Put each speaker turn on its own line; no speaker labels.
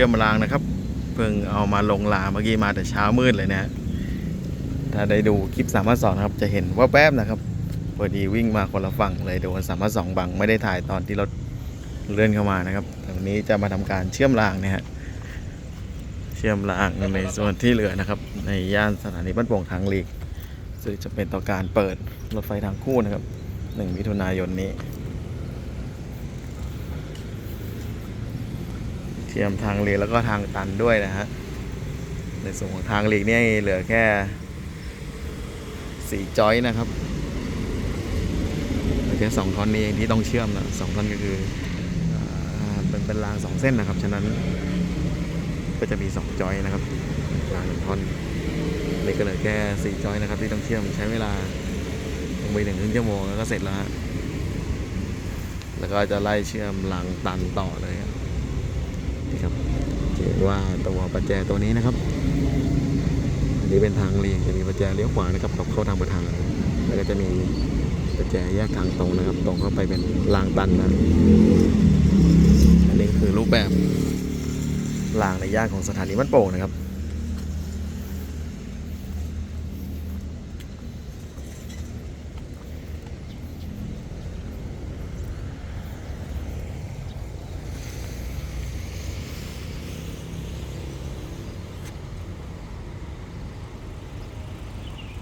ชื่อมรางนะครับ เพิ่งเอามาลงลาเมื่อกี้มาแต่เช้ามืดเลยนะถ้าได้ดูคลิปสามารถสองนะครับจะเห็นว่าแป๊บนะครับพอดีวิ่งมาคนละฝั่งเลยโดนสามารถสองบังไม่ได้ถ่ายตอนที่รถเลื่อนเข้ามานะครับแต่วันนี้จะมาทำการเชื่อมรางเนี่ยฮะเชื่อมรางในส่วนที่เหลือนะครับ ในย่านสถานีบ้านโป่งทางลีกซึ่งจะเป็นต่อการเปิดรถไฟทางคู่นะครับหนึ่งมิถุนายนนี้ เทียมทางเลีแล้วก็ทางตันด้วยนะฮะ ในส่วนของทางหลีกนี่เหลือแค่สี่จอยนะครับเหลือแค่สองท่อนนี้เองที่ต้องเชื่อมนะสองท่อนก็คืออเป็นเป็นรางสองเส้นนะครับ ฉะนั้นก็จะมีสองจอยนะครับรางหนึ่งท่อนนี่ก็เหลือแค่สี่จอยนะครับ ที่ต้องเชื่อมใช้เวลาลงไปหนึ่งครึ่งชั่วโมงแล้วก็เสร็จแล้วฮะแล้วก็จะไล่เชื่อมรางตันต่อเลยครับ นะครับว่าตัวประแจตัวนี้นะครับอันนี้เป็นทางเลียงจะมีประแจเลี้ยวขวานะครับกับเข้าทางประทางแล้วก็จะมีประแจแยกทางตรงนะครับ ตรงเข้าไปเป็นรางตันนะอันนี้คือรูปแบบรางในย่านของสถานีบ้านโป่งนะครับ